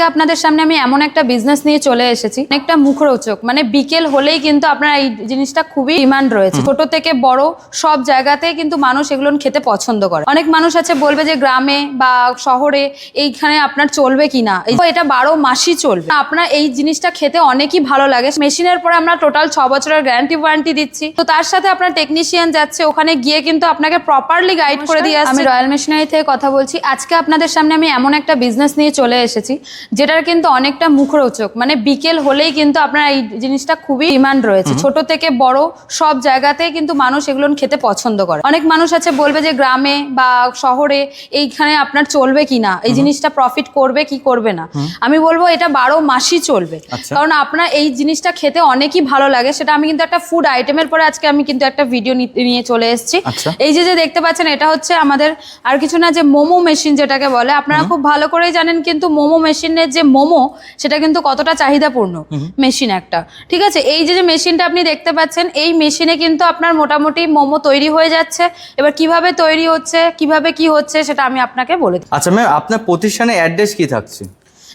আজকে আপনাদের সামনে আমি এমন একটা বিজনেস নিয়ে চলে এসেছি। একটা মুখরোচক মানে বিকেল হলেই কিন্তু আপনার এই জিনিসটা খুবই ডিমান্ড রয়েছে। ছোট থেকে বড় সব জায়গাতে কিন্তু মানুষ এগুলো খেতে পছন্দ করে। অনেক মানুষ আছে বলবে যে গ্রামে বা শহরে এইখানে আপনার চলবে কিনা এটা বারো মাসই চলবে। আপনার এই জিনিসটা খেতে অনেকই ভালো লাগে। মেশিনের পরে আমরা টোটাল ছ বছরের গ্যারান্টি ওয়ারেন্টি দিচ্ছি। তো তার সাথে আপনার টেকনিশিয়ান যাচ্ছে ওখানে গিয়ে কিন্তু আপনাকে প্রপারলি গাইড করে দিয়ে আমি রয়্যাল মেশিনারি থেকে কথা বলছি। আজকে আপনাদের সামনে আমি এমন একটা বিজনেস নিয়ে চলে এসেছি। যেটার কিন্তু অনেকটা মুখরোচক। মানে বিকেল হলেই কিন্তু আপনার এই জিনিসটা খুবই ডিমান্ড রয়েছে। ছোট থেকে বড় সব জায়গাতে কিন্তু মানুষ এগুলো খেতে পছন্দ করে। অনেক মানুষ আছে বলবে যে গ্রামে বা শহরে এইখানে আপনার চলবে কিনা এই জিনিসটা প্রফিট করবে কি করবে না? আমি বলব এটা বারো মাসই চলবে। আচ্ছা। কারণ আপনার এই জিনিসটা খেতে অনেকই ভালো লাগে। সেটা আমি কিন্তু একটা ফুড আইটেমের পরে আজকে আমি কিন্তু একটা ভিডিও নিয়ে চলে এসেছি। আচ্ছা। এই যে যে দেখতে পাচ্ছেন এটা হচ্ছে আমাদের আর কিছু না যে মোমো মেশিন যেটাকে বলে। আপনারা খুব ভালো করেই জানেন কিন্তু মোমো মেশিনের যে মোমো সেটা কিন্তু কতটা চাহিদাপূর্ণ? মেশিন একটা। ঠিক আছে? এই যে যে মেশিনটা আপনি দেখতে পাচ্ছেন এই মেশিনে কিন্তু আপনার মোটামুটি মোমো তৈরি হয়ে যাচ্ছে। এবার কীভাবে তৈরি হচ্ছে কীভাবে কি হচ্ছে সেটা আমি আপনাকে বলে দিই। আচ্ছা ম্যাম আপনার প্রতিষ্ঠানে অ্যাড্রেস কি থাকছে?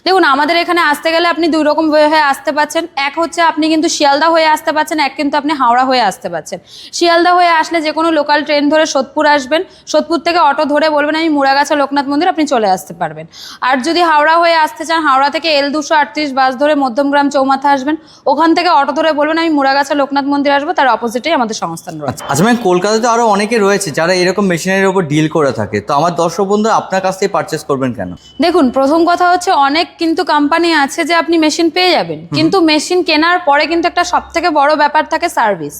দেখুন আমাদের এখানে আসতে গেলে আপনি দুই রকম হয়ে আসতে পাচ্ছেন এক হচ্ছে আপনি কিন্তু শিয়ালদা হয়ে আসতে পাচ্ছেন এক কিন্তু আপনি হাওড়া হয়ে আসতে পাচ্ছেন শিয়ালদা হয়ে আসলে যে কোনো লোকাল ট্রেন ধরে সোদপুর আসবেন সোদপুর থেকে অটো ধরে বলবেন আমি মুড়াগাছা লোকনাথ মন্দির আপনি চলে আসতে পারবেন। আর যদি হাওড়া হয়ে আসতে চান হাওড়া থেকে এল দুশো আটত্রিশ বাস ধরে মধ্যমগ্রাম চৌমাথা আসবেন। ওখান থেকে অটো ধরে বলবেন আমি মুড়াগাছা লোকনাথ মন্দির আসব। তার অপোজিটেই আমাদের সংস্থান রয়েছে। আচ্ছা ম্যাম কলকাতাতে আরও অনেকে রয়েছে যারা এরকম মেশিনারির উপর ডিল করে থাকে। তো আমার দর্শক বন্ধু আপনার কাছ থেকে পারচেস করবেন কেন? দেখুন প্রথম কথা হচ্ছে অনেক কিন্তু কোম্পানি আছে যে আপনি মেশিন পেয়ে যাবেন। কিন্তু মেশিন কেনার পরে কিন্তু একটা সব থেকে বড় ব্যাপার থাকে সার্ভিস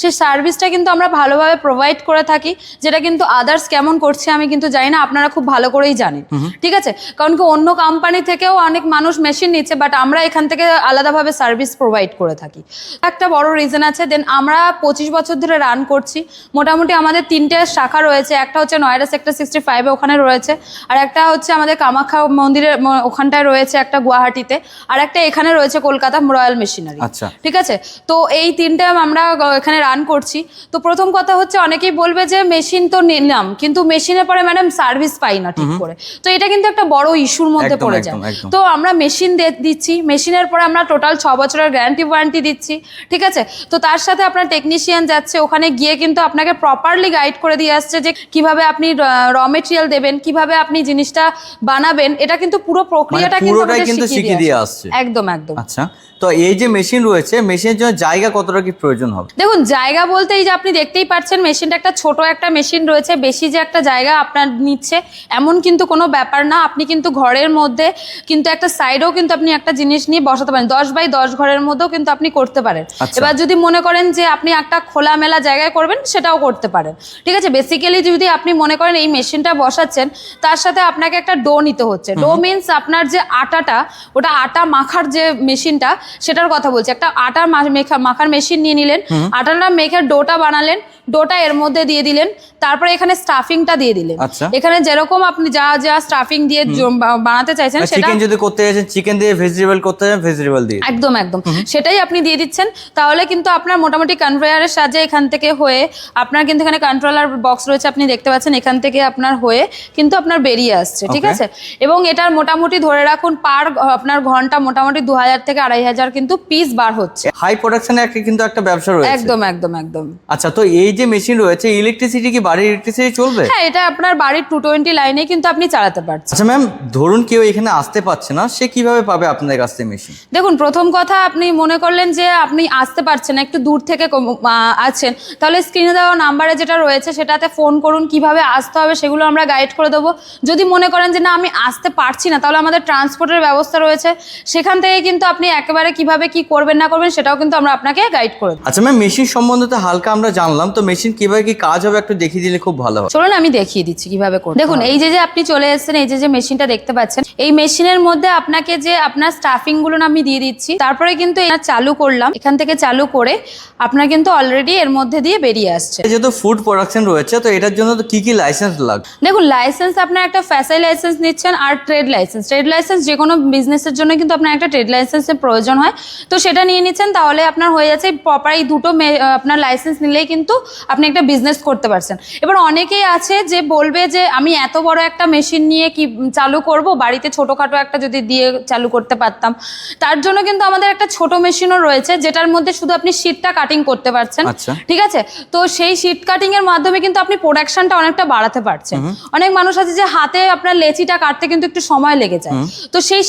সেই সার্ভিসটা কিন্তু আমরা ভালোভাবে প্রোভাইড করে থাকি যেটা কিন্তু আদার্স কেমন করছে আমি কিন্তু জানি না আপনারা খুব ভালো করেই জানেন। ঠিক আছে? কারণ কি অন্য কোম্পানি থেকেও অনেক মানুষ মেশিন নিচ্ছে বাট আমরা এখান থেকে আলাদাভাবে সার্ভিস প্রোভাইড করে থাকি। একটা বড় রিজন আছে দেন আমরা পঁচিশ বছর ধরে রান করছি। মোটামুটি আমাদের তিনটে শাখা রয়েছে একটা হচ্ছে নয়ডা সেক্টর সিক্সটি ফাইভে ওখানে রয়েছে আর একটা হচ্ছে আমাদের কামাখ্যা মন্দিরের ওখানটায় রয়েছে একটা গুয়াহাটিতে আর একটা এখানে রয়েছে কলকাতা রয়্যাল মেশিনারি। আচ্ছা। ঠিক আছে? তো এই তিনটে আমরা এখানে রান করছি। তো প্রথম কথা হচ্ছে অনেকেই বলবে যে মেশিন তো নিলাম কিন্তু মেশিনের পরে ম্যাডাম সার্ভিস পাই না ঠিক করে। তো এটা কিন্তু একটা বড় ইস্যুর মধ্যে পড়ে যায়। তো আমরা মেশিন দিচ্ছি মেশিনের পরে আমরা টোটাল ছ বছরের গ্যারান্টি ওয়ারেন্টি দিচ্ছি ঠিক আছে? তো তার সাথে আপনার টেকনিশিয়ান যাচ্ছে ওখানে গিয়ে কিন্তু আপনাকে প্রপারলি গাইড করে দিয়ে আসছে যে কীভাবে আপনি র মেটেরিয়াল দেবেন কীভাবে আপনি জিনিসটা বানাবেন এটা কিন্তু পুরো প্রক্রিয়াটা পুরোটাই কিন্তু শিখিয়ে দিয়ে। আসছে। একদম একদম। আচ্ছা তো এই যে মেশিন রয়েছে মেশিনের জন্য জায়গা কতটা কি প্রয়োজন হবে? দেখুন জায়গা বলতে এই যে আপনি দেখতেই পাচ্ছেন মেশিনটা একটা ছোট একটা মেশিন রয়েছে বেশি যে একটা জায়গা আপনার নিচ্ছে এমন কিন্তু কোনো ব্যাপার না। আপনি কিন্তু ঘরের মধ্যে কিন্তু একটা সাইডেও কিন্তু আপনি একটা জিনিস নিয়ে বসাতে পারেন। দশ বাই দশ ঘরের মধ্যেও কিন্তু আপনি করতে পারেন। আচ্ছা। এবার যদি মনে করেন যে আপনি একটা খোলামেলা জায়গায় করবেন সেটাও করতে পারেন। ঠিক আছে? বেসিক্যালি যদি আপনি মনে করেন এই মেশিনটা বসাচ্ছেন তার সাথে আপনাকে একটা ডো নিতে হচ্ছে। ডো মিনস আপনার যে আটাটা ওটা আটা মাখার যে মেশিনটা সেটার কথা বলছি। একটা আটা মাখার মেশিন নিয়ে নিলেন আটাটা মেখে ডোটা বানালেন ডোটা এর মধ্যে দিয়ে দিলেন তারপরে এখানে স্টাফিংটা দিয়ে দিলেন। আচ্ছা। এখানে যেরকম আপনি যা যা স্টাফিং দিয়ে বানাতে চাইছেন সেটা চিকেন যদি করতে চাইছেন চিকেন দিয়ে ভেজিটেবল করতে চান ভেজিটেবল দিয়ে। একদম একদম। সেটাই আপনি দিয়ে দিচ্ছেন। তাহলে কিন্তু আপনার মোটামুটি কনভেয়ারের সাহায্যে এখান থেকে হয়ে আপনার কিন্তু এখানে কন্ট্রোলার বক্স রয়েছে আপনি দেখতে পাচ্ছেন এখান থেকে আপনার হয়ে কিন্তু আপনার বেরিয়ে আসছে ঠিক আছে? এবং এটার মোটামুটি ধরে রাখুন পার আপনার ঘণ্টা মোটামুটি দু হাজার থেকে আড়াই হাজার কিন্তু পিস বার হচ্ছে। হাই প্রোডাকশনে একটা কিন্তু একটা ব্যবসা রয়েছে। একদম একদম একদম। আচ্ছা তো এই যে মেশিন রয়েছে ইলেকট্রিসিটি কি বাড়ির ইলেকট্রিসিটি চলবে? হ্যাঁ এটা আপনার বাড়ির টু টোয়েন্টি লাইনে কিন্তু আপনি চালাতে পারছেন। আচ্ছা ম্যাম ধরুন কেউ এখানে আসতে পারছে না সে কীভাবে পাবে আপনাদের কাছ থেকে মেশিন দেখুন প্রথম কথা আপনি মনে করলেন যে আপনি আসতে পারছেন একটু দূর থেকে আছেন। তাহলে স্ক্রিনে দেওয়া নাম্বারে যেটা রয়েছে সেটাতে ফোন করুন কীভাবে আসতে হবে সেগুলো আমরা গাইড করে দেবো। যদি মনে করেন যে না আমি আসতে পারছি না তাহলে আমাদের ট্রান্সপোর্টের ব্যবস্থা রয়েছে সেখান থেকে কিন্তু আপনি একেবারে কীভাবে কি করবেন না করবেন সেটাও কিন্তু আমরা আপনাকে গাইড করে আচ্ছা ম্যাম মেশিন সম্বন্ধে তো হালকা আমরা জানলাম তো মেশিন কীভাবে কি কাজ হবে একটু দেখিয়ে দিলে খুব ভালো হবে চলুন আমি দেখিয়ে দিচ্ছি কীভাবে করতে দেখুন এই যে যে আপনি চলে এসেছেন এই যে যে মেশিনটা দেখতে পাচ্ছেন এই মেশিনের মধ্যে আপনাকে যে আপনার স্টাফিংগুলো না আমি দিয়ে দিচ্ছি তারপরে কিন্তু এটা চালু করলাম এখান থেকে চালু করে আপনার কিন্তু অলরেডি এর মধ্যে দিয়ে বেরিয়ে আসছে। যেহেতু ফুড প্রোডাকশন রয়েছে তো এটার জন্য তো কি কি লাইসেন্স লাগবে? দেখুন লাইসেন্স আপনার একটা ফ্যাসাই লাইসেন্স নিচ্ছেন আর trade license trade license license যে কোনো বিজনেসের জন্য কিন্তু আপনার একটা ট্রেড লাইসেন্সের প্রয়োজন হয়। তো সেটা নিয়ে নিচ্ছেন তাহলে আপনার হয়ে যাচ্ছে প্রপার এই দুটো আপনার লাইসেন্স নিলেই কিন্তু আপনি একটা বিজনেস করতে পারছেন। এবার অনেকেই আছে যে বলবে যে আমি এত বড় একটা মেশিন নিয়ে কি চালু করব? বাড়িতে ছোটোখাটো একটা যদি দিয়ে চালু করতে পারতাম। তার জন্য কিন্তু আমাদের একটা ছোট মেশিনও রয়েছে যেটার মধ্যে শুধু আপনি শীটটা কাটিং করতে পারছেন। আচ্ছা। ঠিক আছে? তো সেই শীট কাটিং এর মাধ্যমে কিন্তু আপনি প্রোডাকশনটা অনেকটা বাড়াতে পারছেন। অনেক মানুষ আছে যে হাতে আপনার লেচিটা কাটতে কিন্তু একটু সময় লেগে যায়। তো সেই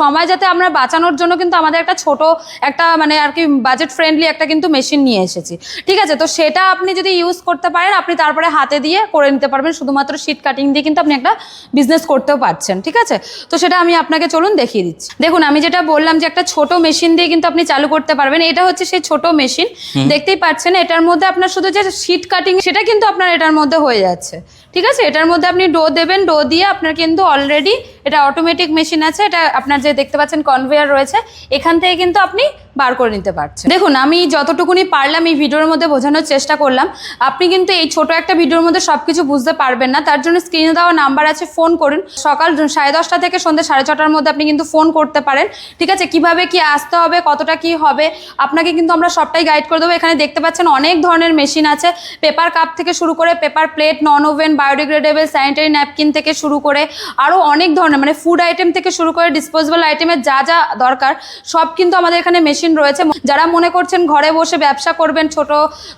সময় যাতে আমরা বাঁচানোর জন্য কিন্তু আমাদের একটা ছোট একটা মানে আর কি বাজেট ফ্রেন্ডলি একটা কিন্তু মেশিন নিয়ে এসেছি। ঠিক আছে? তো সেটা আপনি যদি ইউজ করতে পারেন আপনি তারপরে হাতে দিয়ে করে নিতে পারবেন। শুধুমাত্র শীট কাটিং দিয়ে কিন্তু আপনি একটা বিজনেস করতেও পারছেন। ঠিক আছে? তো সেটা আমি আপনাকে চলুন দেখিয়ে দিচ্ছি। দেখুন আমি যেটা বললাম যে একটা ছোট মেশিন দিয়ে কিন্তু আপনি চালু করতে পারবেন এটা হচ্ছে সেই ছোট মেশিন দেখতেই পাচ্ছেন এটার মধ্যে আপনার শুধু যে শীট কাটিং সেটা কিন্তু আপনার এটার মধ্যে হয়ে যাচ্ছে। ঠিক আছে? এটার মধ্যে আপনি ডো দেবেন ডো দিয়ে আপনার কিন্তু অলরেডি এটা অটোমেটিক মেশিন আছে, এটা আপনার যে দেখতে পাচ্ছেন কনভেয়ার রয়েছে, এখান থেকে কিন্তু আপনি বার করে নিতে পারছেন। দেখুন, আমি যতটুকুনি পারলাম এই ভিডিওর মধ্যে বোঝানোর চেষ্টা করলাম, আপনি কিন্তু এই ছোট একটা ভিডিওর মধ্যে সব কিছু বুঝতে পারবেন না, তার জন্য স্ক্রিনে দেওয়া নাম্বার আছে ফোন করুন। সকাল সাড়ে দশটা থেকে সন্ধ্যে সাড়ে ছটার মধ্যে আপনি কিন্তু ফোন করতে পারেন। ঠিক আছে, কীভাবে কি আসতে হবে, কতটা কি হবে, আপনাকে কিন্তু আমরা সবটাই গাইড করে দেবো। এখানে দেখতে পাচ্ছেন অনেক ধরনের মেশিন আছে। পেপার কাপ থেকে শুরু করে paper plate non woven biodegradable sanitary napkin থেকে শুরু করে আরও অনেক ধরনের মানে ফুড আইটেম থেকে শুরু করে ডিসপোজেবল আইটেমের যা যা দরকার, সব কিন্তু আমাদের এখানে মেশিন রয়েছে। যারা মনে করছেন ঘরে বসে ব্যবসা করবেন ছোট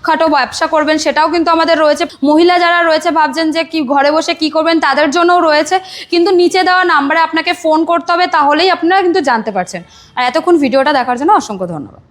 খাটো ব্যবসা করবেন, সেটাও কিন্তু আমাদের রয়েছে। মহিলা যারা রয়েছে, ভাবছেন যে কি ঘরে বসে কি করবেন, তাদের জন্যও রয়েছে। কিন্তু নিচে দেওয়া নাম্বারে আপনাকে ফোন করতে হবে, তাহলেই আপনারা কিন্তু জানতে পারছেন। আর এতক্ষণ ভিডিওটা দেখার জন্য অসংখ্য ধন্যবাদ।